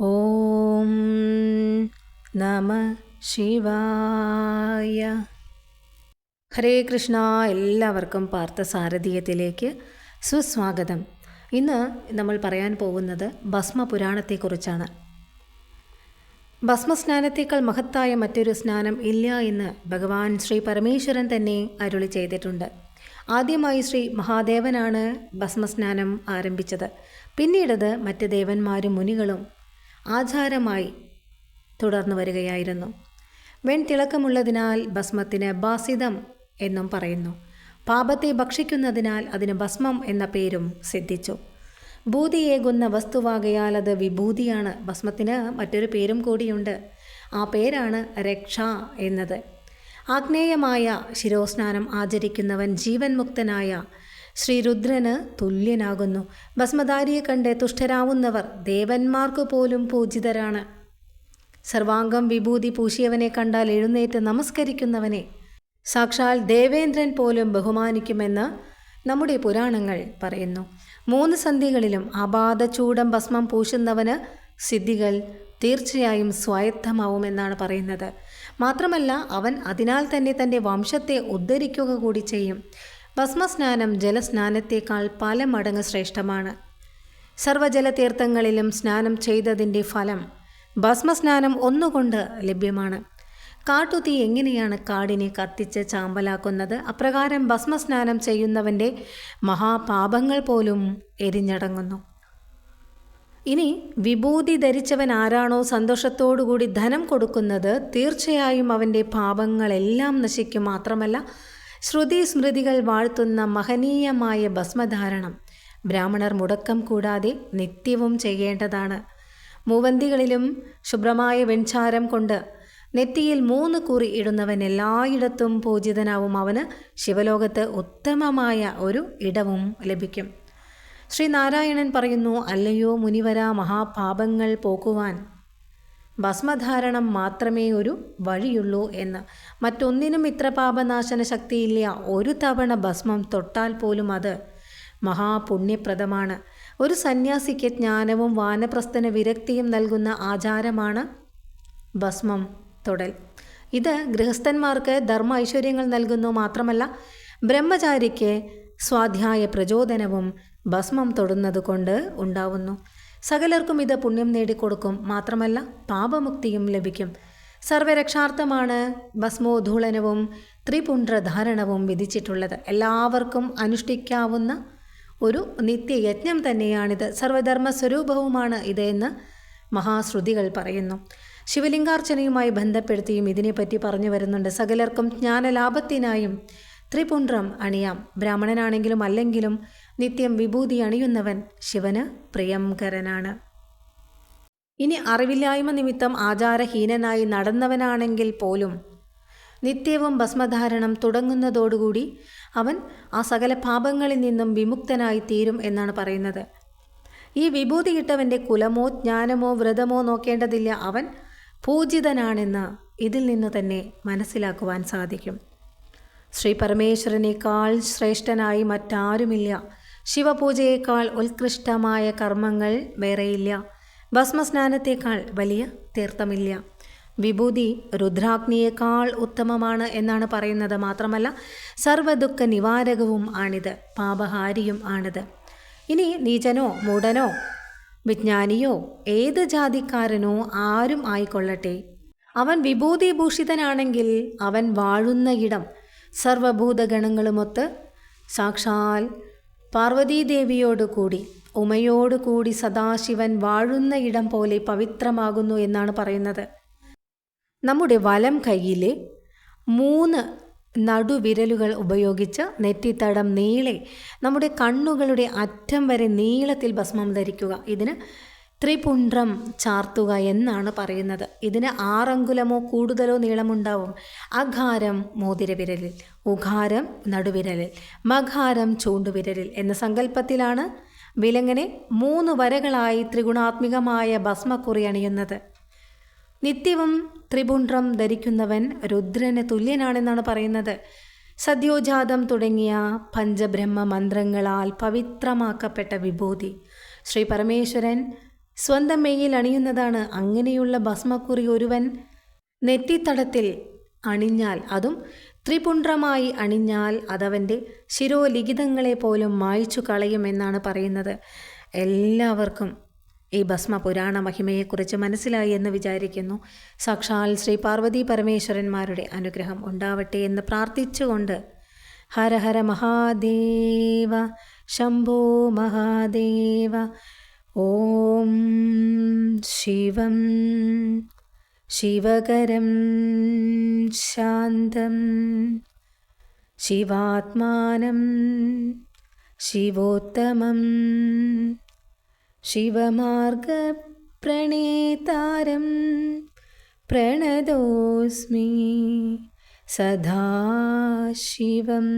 ഓം നമ ശിവായ. ഹരേ കൃഷ്ണ എല്ലാവർക്കും പാർത്ഥസാരഥീയത്തിലേക്ക് സുസ്വാഗതം. ഇന്ന് നമ്മൾ പറയാൻ പോകുന്നത് ഭസ്മപുരാണത്തെക്കുറിച്ചാണ്. ഭസ്മസ്നാനത്തേക്കാൾ മഹത്തായ മറ്റൊരു സ്നാനം ഇല്ല എന്ന് ഭഗവാൻ ശ്രീ പരമേശ്വരൻ തന്നെ അരുളി ചെയ്തിട്ടുണ്ട്. ആദ്യമായി ശ്രീ മഹാദേവനാണ് ഭസ്മസ്നാനം ആരംഭിച്ചത്. പിന്നീടത് മറ്റ് ദേവന്മാരും മുനികളും ആചാരമായി തുടർന്നു വരികയായിരുന്നു. വെൺതിളക്കമുള്ളതിനാൽ ഭസ്മത്തിന് ബാസിതം എന്നും പറയുന്നു. പാപത്തെ ഭക്ഷിക്കുന്നതിനാൽ അതിന് ഭസ്മം എന്ന പേരും സിദ്ധിച്ചു. ഭൂതിയേകുന്ന വസ്തുവാകയാൽ അത് വിഭൂതിയാണ്. ഭസ്മത്തിന് മറ്റൊരു പേരും കൂടിയുണ്ട്. ആ പേരാണ് രക്ഷ എന്നത്. ആഗ്നേയമായ ശിരോസ്നാനം ആചരിക്കുന്നവൻ ജീവൻ മുക്തനായ ശ്രീരുദ്രന് തുല്യനാകുന്നു. ഭസ്മധാരിയെ കണ്ട് തുഷ്ടരാവുന്നവർ ദേവന്മാർക്ക് പോലും പൂജിതരാണ്. സർവാംഗം വിഭൂതി പൂശിയവനെ കണ്ടാൽ എഴുന്നേറ്റ് നമസ്കരിക്കുന്നവനെ സാക്ഷാൽ ദേവേന്ദ്രൻ പോലും ബഹുമാനിക്കുമെന്ന് നമ്മുടെ പുരാണങ്ങൾ പറയുന്നു. മൂന്ന് സന്ധികളിലും അബാധചൂടം ഭസ്മം പൂശുന്നവന് സിദ്ധികൾ തീർച്ചയായും സ്വായത്തമാവുമെന്നാണ് പറയുന്നത്. മാത്രമല്ല അവൻ അതിനാൽ തന്നെ തന്റെ വംശത്തെ ഉദ്ധരിക്കുക കൂടി ചെയ്യും. ഭസ്മസ്നാനം ജലസ്നാനത്തേക്കാൾ പല മടങ്ങ് ശ്രേഷ്ഠമാണ്. സർവജല തീർത്ഥങ്ങളിലും സ്നാനം ചെയ്തതിന്റെ ഫലം ഭസ്മസ്നാനം ഒന്നുകൊണ്ട് ലഭ്യമാണ്. കാട്ടുതീ എങ്ങനെയാണ് കാടിനെ കത്തിച്ച് ചാമ്പലാക്കുന്നത്? അപ്രകാരം ഭസ്മസ്നാനം ചെയ്യുന്നവന്റെ മഹാപാപങ്ങൾ പോലും എരിഞ്ഞടങ്ങുന്നു. ഇനി വിഭൂതി ധരിച്ചവൻ ആരാണോ സന്തോഷത്തോടുകൂടി ധനം കൊടുക്കുന്നത് തീർച്ചയായും അവന്റെ പാപങ്ങളെല്ലാം നശിക്കും മാത്രമല്ല ശ്രുതി സ്മൃതികൾ വാഴ്ത്തുന്ന മഹനീയമായ ഭസ്മധാരണം. ബ്രാഹ്മണർ മുടക്കം കൂടാതെ നിത്യവും ചെയ്യേണ്ടതാണ്. മൂവന്തികളിലും ശുഭ്രമായ വെൺചാരം കൊണ്ട് നെറ്റിയിൽ മൂന്ന് കുറി ഇടുന്നവൻ എല്ലായിടത്തും പൂജിതനാവും. അവന് ശിവലോകത്ത് ഉത്തമമായ ഒരു ഇടവും ലഭിക്കും. ശ്രീനാരായണൻ പറയുന്നു അല്ലയോ മുനിവര മഹാപാപങ്ങൾ പോക്കുവാൻ. ഭസ്മധാരണം മാത്രമേ ഒരു വഴിയുള്ളൂ എന്ന്. മറ്റൊന്നിനും ഇത്ര പാപനാശന ശക്തിയില്ല. ഒരു തവണ ഭസ്മം തൊട്ടാൽ പോലും അത് മഹാപുണ്യപ്രദമാണ്. ഒരു സന്യാസിക്ക് ജ്ഞാനവും വാനപ്രസ്ഥന വിരക്തിയും നൽകുന്ന ആചാരമാണ് ഭസ്മം തൊടൽ. ഇത് ഗൃഹസ്ഥന്മാർക്ക് ധർമ്മ ഐശ്വര്യങ്ങൾ നൽകുന്നു മാത്രമല്ല ബ്രഹ്മചാരിക്ക് സ്വാധ്യായ പ്രചോദനവും ഭസ്മം തൊടുന്നത് കൊണ്ട് ഉണ്ടാവുന്നു. സകലർക്കും ഇത് പുണ്യം നേടിക്കൊടുക്കും. മാത്രമല്ല പാപമുക്തിയും ലഭിക്കും. സർവരക്ഷാർത്ഥമാണ് ഭസ്മോധൂളനവും ത്രിപുണ്ഡ്രധാരണവും വിധിച്ചിട്ടുള്ളത്. എല്ലാവർക്കും അനുഷ്ഠിക്കാവുന്ന ഒരു നിത്യയജ്ഞം തന്നെയാണിത്. സർവധർമ്മ സ്വരൂപവുമാണ് ഇത് എന്ന് മഹാശ്രുതികൾ പറയുന്നു. ശിവലിംഗാർച്ചനയുമായി ബന്ധപ്പെടുത്തിയും ഇതിനെപ്പറ്റി പറഞ്ഞു വരുന്നുണ്ട്. സകലർക്കും ജ്ഞാനലാഭത്തിനായും ത്രിപുണ്ഡ്രം അണിയാം. ബ്രാഹ്മണനാണെങ്കിലും അല്ലെങ്കിലും നിത്യം വിഭൂതി അണിയുന്നവൻ ശിവന് പ്രിയംകരനാണ്. ഇനി അറിവില്ലായ്മ നിമിത്തം ആചാരഹീനനായി നടന്നവനാണെങ്കിൽ പോലും നിത്യവും ഭസ്മധാരണം തുടങ്ങുന്നതോടുകൂടി അവൻ ആ സകല പാപങ്ങളിൽ നിന്നും വിമുക്തനായി തീരും എന്നാണ് പറയുന്നത്. ഈ വിഭൂതി ഇട്ടവന്റെ കുലമോ ജ്ഞാനമോ വ്രതമോ നോക്കേണ്ടതില്ല. അവൻ പൂജിതനാണെന്ന് ഇതിൽ നിന്ന് തന്നെ മനസ്സിലാക്കുവാൻ സാധിക്കും. ശ്രീ പരമേശ്വരനേക്കാൾ ശ്രേഷ്ഠനായി മറ്റാരുമില്ല. ശിവപൂജയേക്കാൾ ഉത്കൃഷ്ടമായ കർമ്മങ്ങൾ വേറെയില്ല. ഭസ്മസ്നാനത്തേക്കാൾ വലിയ തീർത്ഥമില്ല. വിഭൂതി രുദ്രാഗ്നിയേക്കാൾ ഉത്തമമാണ് എന്നാണ് പറയുന്നത് മാത്രമല്ല സർവദുഃഖ നിവാരകവും ആണിത് പാപഹാരിയും ആണിത്. ഇനി നീചനോ മൂടനോ വിജ്ഞാനിയോ ഏത് ജാതിക്കാരനോ ആരും ആയിക്കൊള്ളട്ടെ. അവൻ വിഭൂതിഭൂഷിതനാണെങ്കിൽ അവൻ വാഴുന്ന ഇടം സർവഭൂതഗണങ്ങളുമൊത്ത് സാക്ഷാൽ പാർവതീദേവിയോടുകൂടി ഉമയോടുകൂടി സദാശിവൻ വാഴുന്ന ഇടം പോലെ പവിത്രമാകുന്നു എന്നാണ് പറയുന്നത്. നമ്മുടെ വലം കൈയിലെ മൂന്ന് നടുവിരലുകൾ ഉപയോഗിച്ച് നെറ്റിത്തടം നീളെ നമ്മുടെ കണ്ണുകളുടെ അറ്റം വരെ നീളത്തിൽ ഭസ്മം ധരിക്കുക. ഇതിന് ത്രിപുണ്ഡ്രം ചാർത്തുക എന്നാണ് പറയുന്നത്. ഇതിന് ആറങ്കുലമോ കൂടുതലോ നീളമുണ്ടാവും. അഘാരം മോതിരവിരലിൽ ഉഘാരം നടുവിരലിൽ മഘാരം ചൂണ്ടുവിരലിൽ എന്ന സങ്കല്പത്തിലാണ് വിലങ്ങനെ മൂന്ന് വരകളായി ത്രിഗുണാത്മികമായ ഭസ്മക്കുറി അണിയുന്നത്. നിത്യവും ത്രിപുണ്ട്രം ധരിക്കുന്നവൻ രുദ്രന് തുല്യനാണെന്നാണ് പറയുന്നത്. സദ്യോജാതം തുടങ്ങിയ പഞ്ചബ്രഹ്മ മന്ത്രങ്ങളാൽ പവിത്രമാക്കപ്പെട്ട വിഭൂതി. ശ്രീ പരമേശ്വരൻ സ്വന്തം മെയ്യിൽ അണിയുന്നതാണ് അങ്ങനെയുള്ള ഭസ്മക്കുറി ഒരുവൻ. നെറ്റിത്തടത്തിൽ അണിഞ്ഞാൽ അതും ത്രിപുണ്ട്രമായി അണിഞ്ഞാൽ അതവന്റെ ശിരോലിഖിതങ്ങളെ പോലും മായ്ച്ചു കളയുമെന്നാണ് പറയുന്നത്. എല്ലാവർക്കും ഈ ഭസ്മ പുരാണ മഹിമയെക്കുറിച്ച് മനസ്സിലായി എന്ന് വിചാരിക്കുന്നു. സാക്ഷാൽ ശ്രീ പാർവതി പരമേശ്വരന്മാരുടെ അനുഗ്രഹം ഉണ്ടാവട്ടെ എന്ന് പ്രാർത്ഥിച്ചുകൊണ്ട് ഹര ഹര മഹാദേവ ശംഭോ മഹാദേവ ॐ शिवं शिवकरं शान्तं शिवात्मानं शिवोत्तमं शिवमार्गप्रणेतारं प्रणतोऽस्मि सदा शिवम्